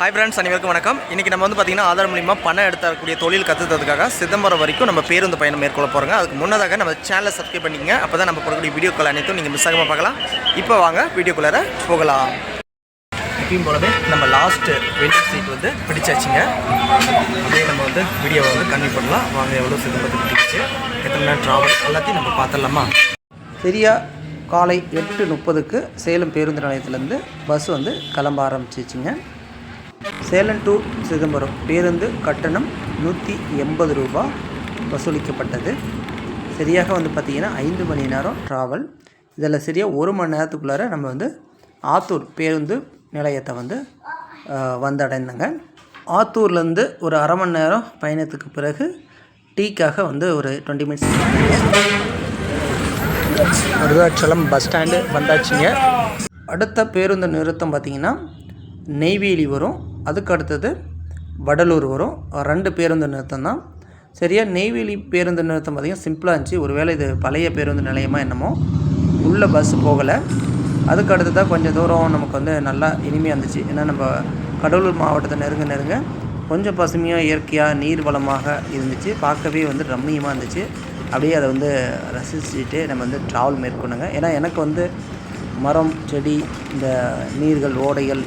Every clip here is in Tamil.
ஹாய் ஃப்ரெண்ட்ஸ் அனைவருக்கும் வணக்கம். இன்றைக்கி நம்ம வந்து பார்த்திங்கன்னா ஆதார் மூலிமா பணம் எடுத்தக்கூடிய தொழில் கற்றுக்கிறதுக்காக சிதம்பரம் வரைக்கும் நம்ம பேருந்து பயணம் மேற்கொள்ள போகிறோங்க அதுக்கு முன்னதாக நம்ம சேனலை சப்ஸ்கிரைப் பண்ணிங்க அப்போ தான் நம்ம போடக்கூடிய வீடியோக்கள் அனைத்தும் நீங்கள் மிஸ் ஆகாமல் பார்க்கலாம். இப்போ வாங்க வீடியோக்குள்ளார போகலாம். எப்பயும் போலவே நம்ம லாஸ்ட்டு வெயிட்டிங் சீட் வந்து பிடிச்சாச்சுங்க. அப்படியே நம்ம வந்து வீடியோவை வந்து கன்வி பண்ணலாம். வாங்க எவ்வளோ சிதம்பரத்துக்கு பிடிச்சி எத்தனை நேரம் ட்ராவல் எல்லாத்தையும் நம்ம பார்த்துடலாமா? சரியா காலை எட்டு முப்பதுக்கு சேலம் பேருந்து நிலையத்திலேருந்து பஸ் வந்து கிளம்ப ஆரம்பிச்சிச்சுங்க. சேலம் டு சிதம்பரம். பேருந்து கட்டணம் நூற்றி எண்பது ரூபா வசூலிக்கப்பட்டது. சரியாக வந்து பார்த்திங்கன்னா ஐந்து மணி நேரம் ட்ராவல் இதில் சரியாக ஒரு மணி நேரத்துக்குள்ளார நம்ம வந்து ஆத்தூர் பேருந்து நிலையத்தை வந்து வந்தடைந்தங்க. ஆத்தூர்லேருந்து ஒரு அரை மணி நேரம் பயணத்துக்கு பிறகு டீக்காக வந்து ஒரு twenty minutes Vriddhachalam bus stand வந்தாச்சுங்க. அடுத்த பேருந்து நிறுத்தம் பார்த்திங்கன்னா நெய்வேலி வரும். அதுக்கு அடுத்தது வடலூர் வரும். ரெண்டு பேருந்து நிறுத்தம் தான் சரியாக நெய்வேலி பேருந்து நிறுத்தம் பார்த்திங்கன்னா சிம்பிளாக இருந்துச்சு. ஒருவேளை இது பழைய பேருந்து நிலையமாக என்னமோ? உள்ளே பஸ் போகலை. அதுக்கு அடுத்ததாக கொஞ்சம் தூரம் நமக்கு வந்து நல்லா இனிமையாக இருந்துச்சு. ஏன்னா நம்ம கடலூர் மாவட்டத்தை நெருங்க நெருங்க கொஞ்சம் பசுமையாக இயற்கையாக நீர் வளமாக இருந்துச்சு. பார்க்கவே வந்து ரம்மியமாக இருந்துச்சு. அப்படியே அதை வந்து ரசிச்சுட்டு நம்ம வந்து ட்ராவல் மேற்கொண்டுங்க. ஏன்னா எனக்கு வந்து மரம் செடி இந்த நீர்கள் ஓடைகள்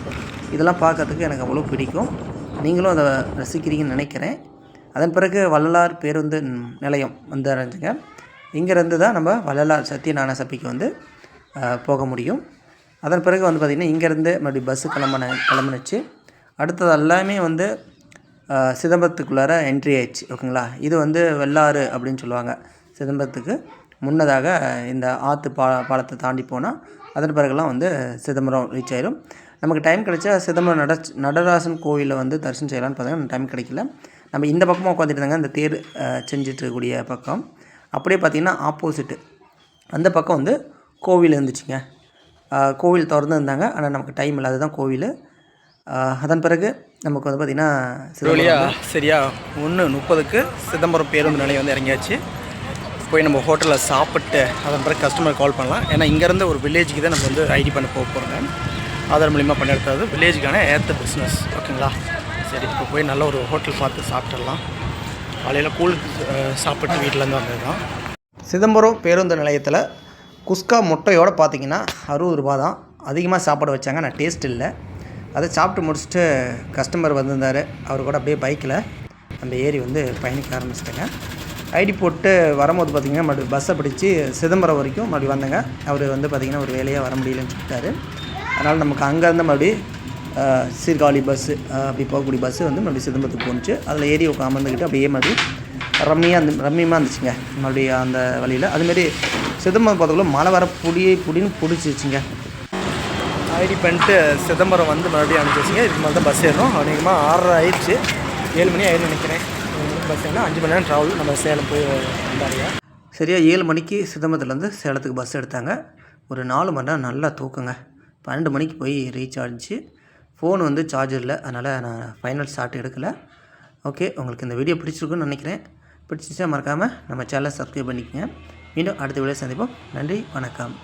இதெல்லாம் பார்க்கறதுக்கு எனக்கு அவ்வளோ பிடிக்கும். நீங்களும் அதை ரசிக்கிறீங்கன்னு நினைக்கிறேன். அதன் பிறகு வள்ளலார் பேருந்து நிலையம் வந்து அடைஞ்சுங்க இங்கேருந்து தான் நம்ம வள்ளலார் சத்தியநாராயண சபைக்கு வந்து போக முடியும். அதன் பிறகு வந்து பார்த்திங்கன்னா இங்கேருந்து மறுபடியும் பஸ்ஸு கிளம்பின கிளம்புனுச்சு. அடுத்தது எல்லாமே வந்து சிதம்பரத்துக்குள்ளார என்ட்ரி ஆயிடுச்சு. ஓகேங்களா? இது வந்து வெள்ளாறு அப்படின்னு சொல்லுவாங்க. சிதம்பரத்துக்கு முன்னதாக இந்த ஆற்று பா பாலத்தை தாண்டி போனால் அதன் பிறகுலாம் வந்து சிதம்பரம் ரீச் ஆயிடும் நமக்கு டைம் கிடைச்சா சிதம்பரம் நட நடராசன் கோவிலில் வந்து தரிசனம் செய்யலாம்னு பார்த்தீங்கன்னா டைம் கிடைக்கல. நம்ம இந்த பக்கமாக உட்காந்துட்டு இருந்தாங்க இந்த தேர் இருக்கக்கூடிய பக்கம். அப்படியே பார்த்திங்கன்னா ஆப்போசிட்டு அந்த பக்கம் வந்து கோவில் இருந்துச்சுங்க. கோவில் திறந்து இருந்தாங்க. ஆனால் நமக்கு டைம் இல்லை அதுதான் கோவில் அதன் பிறகு நமக்கு வந்து பார்த்திங்கன்னா சரியா? ஒன்று முப்பதுக்கு சிதம்பரம் பேருந்து நிலையம் வந்து இறங்கியாச்சு. போய் நம்ம ஹோட்டலில் சாப்பிட்டு அதன் பிறகு கஸ்டமர் கால் பண்ணலாம். ஏன்னா இங்கேருந்து ஒரு வில்லேஜுக்கு தான் நம்ம வந்து ஐடி பண்ண போக போகிறோங்க ஆதார் மூலிமா பண்ணி வில்லேஜுக்கான ஏற்ற பிஸ்னஸ் ஓகேங்களா? சரி இப்போ போய் நல்ல ஒரு ஹோட்டல் பார்த்து சாப்பிட்டுடலாம். காலையில் கூழ் சாப்பிட்டு வீட்டிலேருந்து வந்தது தான் சிதம்பரம் பேருந்து நிலையத்தில் குஸ்கா முட்டையோடு பார்த்தீங்கன்னா அறுபது ரூபா தான். அதிகமாக சாப்பாடு வச்சாங்க நான் டேஸ்ட் இல்லை. அதை சாப்பிட்டு முடிச்சுட்டு கஸ்டமர் வந்திருந்தார். அவர் கூட அப்படியே பைக்கில் நம்ம ஏறி வந்து பயணிக்க ஆரம்பிச்சிட்டேங்க. ஐடி போட்டு வரும்போது பார்த்திங்கன்னா மறுபடியும் பஸ்ஸை பிடிச்சி சிதம்பரம் வரைக்கும் மறுபடியும் வந்தேங்க. அவர் வந்து பார்த்திங்கன்னா ஒரு வேலையாக வர முடியலன்னு சொல்லிட்டாரு. அதனால் நமக்கு அங்கேருந்து மறுபடியும் அஹ், சீர்காழி பஸ்ஸு அப்படி போகக்கூடிய பஸ்ஸு வந்து மறுபடியும் சிதம்பரத்துக்கு போணுச்சு. அதில் ஏறி உட்கா அமர்ந்துக்கிட்டு அப்படியே மறுபடியும் ரம்மியாக அந்த ரம்மியமாக இருந்துச்சுங்க. மறுபடியும் அந்த வழியில். அதுமாரி சிதம்பரம் பார்த்துக்குள்ள மழை வர புடி புடின்னு பிடிச்சிச்சுங்க ஐடி பண்ணிட்டு சிதம்பரம் வந்து மறுபடியும் அனுப்பிச்சிங்க இதுக்கு மேலே தான் பஸ் ஏறணும். அதிகமாக ஆறரை ஆயிடுச்சு. ஏழு மணி ஆயிடும்னு நினைக்கிறேன். பஸ் ஏறினா அஞ்சு மணி நேரம் ட்ராவல் நம்ம சேலம் போய் வந்தாரியா சரியாக ஏழு மணிக்கு சிதம்பரத்துலேருந்து சேலத்துக்கு பஸ் எடுத்தாங்க. ஒரு நாலு மணி நேரம் நல்லா தூக்குங்க. பன்னெண்டு மணிக்கு போய் ரீச் ஆச்சு ஃபோன் வந்து சார்ஜர் இல்லை அதனால் நான் ஃபைனல் ஷாட் எடுக்கலை. ஓகே உங்களுக்கு இந்த வீடியோ பிடிச்சிருக்குன்னு நினைக்கிறேன். பிடிச்சிச்சா மறக்காமல் நம்ம சேனலை சப்ஸ்கிரைப் பண்ணிக்கங்க. மீண்டும் அடுத்த வீடியோ சந்திப்போம். நன்றி வணக்கம்.